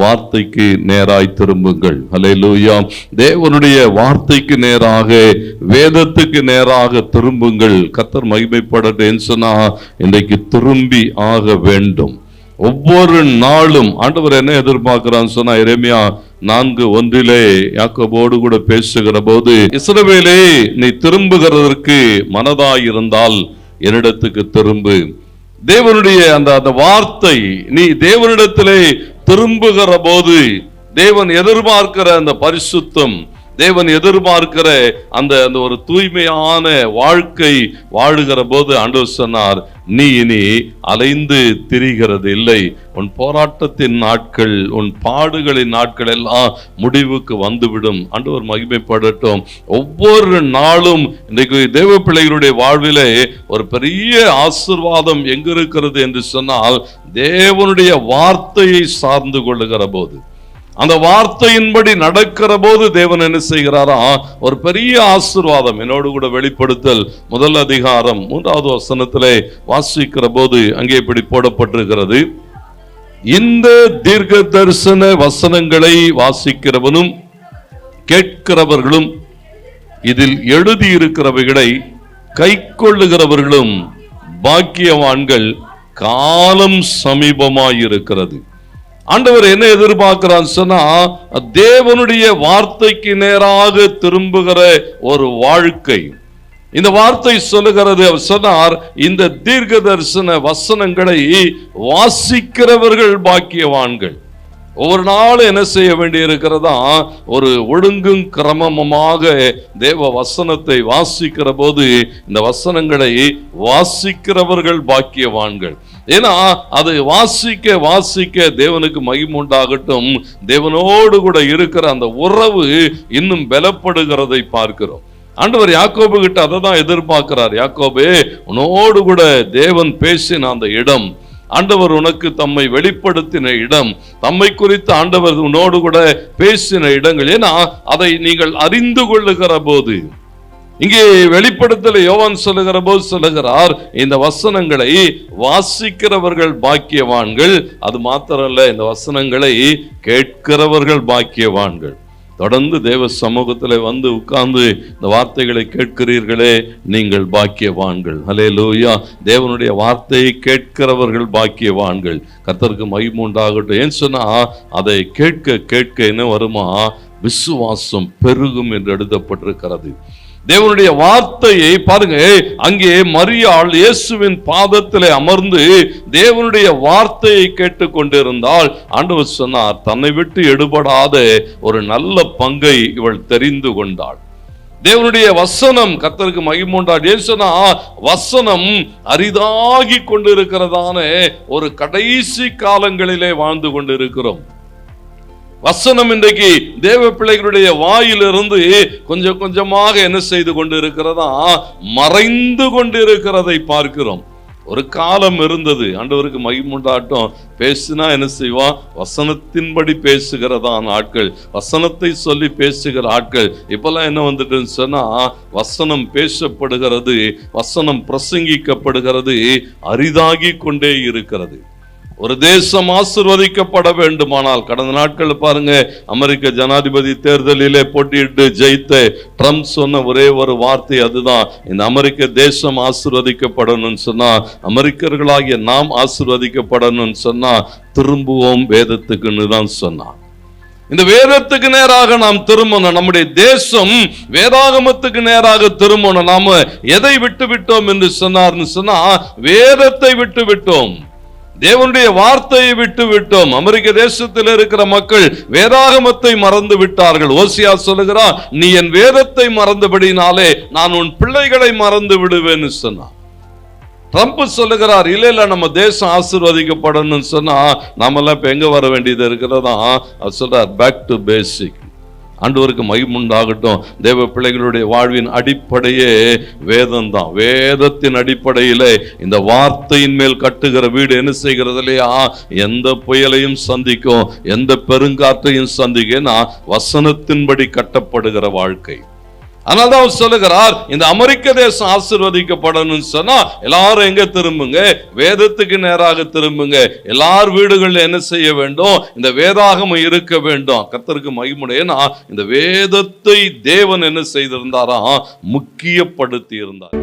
வார்த்தைக்கு நேராய் திரும்புங்கள். ஹalleluya தேவனுடைய வார்த்தைக்கு நேராக வேதத்துக்கு நேராக திரும்புங்கள். கத்தர் மகிமைப்பட சொன்னா இன்றைக்கு திரும்பி ஆக வேண்டும். ஒவ்வொரு நாளும் ஆண்டவர் என்ன எதிர்பார்க்கிறான்னு சொன்னா இறைமையா நான்கு ஒன்றிலே யாக்கோபோடு கூட பேசுகிற போது இஸ்ரவேலே நீ திரும்புகிறதற்கு மனதாயிருந்தால் என்னிடத்துக்கு திரும்பு. தேவனுடைய அந்த அந்த வார்த்தை நீ தேவனிடத்திலே திரும்புகிற போது தேவன் எதிர்பார்க்கிற அந்த பரிசுத்தம் தேவன் எதிர்பார்க்கிற அந்த அந்த ஒரு தூய்மையான வாழ்க்கை வாழுகிற போது ஆண்டவர் சொன்னார் நீ இனி அலைந்து திரிகிறது இல்லை. உன் போராட்டத்தின் நாட்கள் உன் பாடுகளின் நாட்கள் எல்லாம் முடிவுக்கு வந்துவிடும். ஆண்டவர் மகிமைப்படட்டும். ஒவ்வொரு நாளும் இன்றைக்கு தேவ பிள்ளைகளுடைய வாழ்விலே ஒரு பெரிய ஆசிர்வாதம் எங்க இருக்கிறது என்று சொன்னால் தேவனுடைய வார்த்தையை சார்ந்து கொள்ளுகிற போது. அந்த வார்த்தையின்படி நடக்கிற போது தேவன் என்ன செய்கிறாரா? ஒரு பெரிய ஆசிர்வாதம் என்னோடு கூட வெளிப்படுத்தல். முதல் அதிகாரம் மூன்றாவது வசனத்திலே வாசிக்கிற போது அங்கே இப்படி போடப்பட்டிருக்கிறது. இந்த தீர்க்க தரிசன வசனங்களை வாசிக்கிறவனும் கேட்கிறவர்களும் இதில் எழுதியிருக்கிறவைகளை கைக்கொள்ளுகிறவர்களும் பாக்கியவான்கள் காலம் சமீபமாயிருக்கிறது. ஆண்டவர் என்ன எதிர்பார்க்கிறான் சொன்னா தேவனுடைய வார்த்தைக்கு நேராக திரும்புகிற ஒரு வாழ்க்கை. இந்த வார்த்தை சொல்லுகிறது அவர் சொன்னார் இந்த தீர்க்க தரிசன வசனங்களை வாசிக்கிறவர்கள் பாக்கியவான்கள். ஒவ்வொரு நாளும் என்ன செய்ய வேண்டி இருக்கிறதா ஒரு ஒழுங்கும் கிரமமாக தேவ வசனத்தை வாசிக்கிற போது இந்த வசனங்களை வாசிக்கிறவர்கள் பாக்கியவான்கள். ஏன்னா அது வாசிக்க வாசிக்க தேவனுக்கு மகிமுண்டாகட்டும் தேவனோடு கூட இருக்கிற அந்த உறவு இன்னும் பலப்படுகிறதை பார்க்கிறோம். ஆண்டவர் யாக்கோபு கிட்ட அதை தான் எதிர்பார்க்கிறார். யாக்கோபே உன்னோடு கூட தேவன் பேசின அந்த இடம் ஆண்டவர் உனக்கு தம்மை வெளிப்படுத்தின இடம் தம்மை குறித்து ஆண்டவர் உன்னோடு கூட பேசின இடங்கள். ஏன்னா அதை நீங்கள் அறிந்து கொள்ளுகிற போது இங்கே வெளிப்படுத்தல யோவான் சொல்லுகிற போது சொல்லுகிறார் இந்த வசனங்களை வாசிக்கிறவர்கள் பாக்கியவான்கள். அது மாத்திரமல்ல இந்த வசனங்களை கேட்கிறவர்கள் பாக்கியவான்கள். தொடர்ந்து தேவ சமூகத்தில் வந்து உட்கார்ந்து இந்த வார்த்தைகளை கேட்கிறீர்களே நீங்கள் பாக்கியவான்கள். ஹலே லூயா தேவனுடைய வார்த்தையை கேட்கிறவர்கள் பாக்கியவான்கள். கர்த்தருக்கு மகிமூண்டாகட்டும் ஏன் சொன்னா அதை கேட்க கேட்க என்ன வருமா? விசுவாசம் பெருகும் என்று எழுதப்பட்டிருக்கிறது. தேவனுடைய வார்த்தையை பாருங்க. அங்கே மரியாள் இயேசுவின் பாதத்திலே அமர்ந்து தேவனுடைய வார்த்தையை கேட்டு கொண்டிருந்தால் ஆண்டவர் சொன்னார் தன்னை விட்டு எடுபடாத ஒரு நல்ல பங்கை இவள் தெரிந்து கொண்டாள். தேவனுடைய வசனம் கத்தருக்கு மகிமுண்டாள் ஏன் வசனம் அரிதாகி கொண்டிருக்கிறதான ஒரு கடைசி காலங்களிலே வாழ்ந்து கொண்டிருக்கிறோம். வசனம் இன்றைக்கு தேவ பிள்ளைகளுடைய வாயிலிருந்து கொஞ்சம் கொஞ்சமாக என்ன செய்து கொண்டு இருக்கிறதா மறைந்து கொண்டு இருக்கிறதை பார்க்கிறோம். ஒரு காலம் இருந்தது. ஆண்டவருக்கு மகிமுண்டாட்டம் பேசினா என்ன செய்வான் வசனத்தின்படி பேசுகிறதான் ஆட்கள். வசனத்தை சொல்லி பேசுகிற ஆட்கள். இப்பெல்லாம் என்ன வந்துட்டுன்னு சொன்னா வசனம் பேசப்படுகிறது வசனம் பிரசங்கிக்கப்படுகிறது அரிதாகி கொண்டே இருக்கிறது. ஒரு தேசம் ஆசிர்வதிக்கப்பட வேண்டுமானால் கடந்த நாட்கள் பாருங்க அமெரிக்க ஜனாதிபதி தேர்தலிலே போட்டியிட்டு ஜெயித்த ட்ரம்ப் சொன்ன ஒரே ஒரு வார்த்தை அதுதான். இந்த அமெரிக்க தேசம் ஆசிர்வதிக்கப்படணும்னு சொன்னா அமெரிக்கர்களாகிய நாம் ஆசிர்வதிக்கப்படணும்னு சொன்னா திரும்புவோம் வேதத்துக்குன்னு தான் சொன்னான் இந்த வேதத்துக்கு நேராக நாம் திரும்பணும். நம்முடைய தேசம் வேதாகமத்துக்கு நேராக திரும்பணும். நாம எதை விட்டு விட்டோம் என்று சொன்னார்னு சொன்னா வேதத்தை விட்டு விட்டோம் தேவனுடைய வார்த்தையை விட்டு விட்டோம் அமெரிக்க தேசத்தில் இருக்கிற மக்கள் வேதாகமத்தை மறந்து விட்டார்கள். ஓசியா சொல்லுகிறான் நீ என் வேதத்தை மறந்தபடினாலே நான் உன் பிள்ளைகளை மறந்து விடுவேன்னு சொன்னான் ட்ரம்ப் சொல்லுகிறார் இல்ல இல்ல நம்ம தேசம் ஆசிர்வதிக்கப்படணும்னு சொன்னா நாமெல்லாம் இப்ப எங்க வர வேண்டியது இருக்கிறதா? சொல்றார் பேக் டு பேசிக் ஆண்டவருக்கு மகிமுண்டாகட்டும். தேவ பிள்ளைகளுடைய வாழ்வின் அடிப்படையே வேதம் தான் வேதத்தின் அடிப்படையில் இந்த வார்த்தையின் மேல் கட்டுகிற வீடு என்ன செய்கிறது இல்லையா எந்த புயலையும் சந்திக்கும் எந்த பெருங்காற்றையும் சந்திக்கும் வசனத்தின்படி கட்டப்படுகிற வாழ்க்கை. அதனால தான் அவர் சொல்லுகிறார் இந்த அமெரிக்க தேசம் ஆசீர்வதிக்கப்படணும்னு சொன்னா எல்லாரும் எங்க திரும்புங்க? வேதத்துக்கு நேராக திரும்புங்க. எல்லார் வீடுகளில் என்ன செய்ய வேண்டும்? இந்த வேதாகமம் இருக்க வேண்டும். கத்தருக்கு மகிமுடையனா இந்த வேதத்தை தேவன் என்ன செய்திருந்தாராம் முக்கியப்படுத்தி இருந்தார்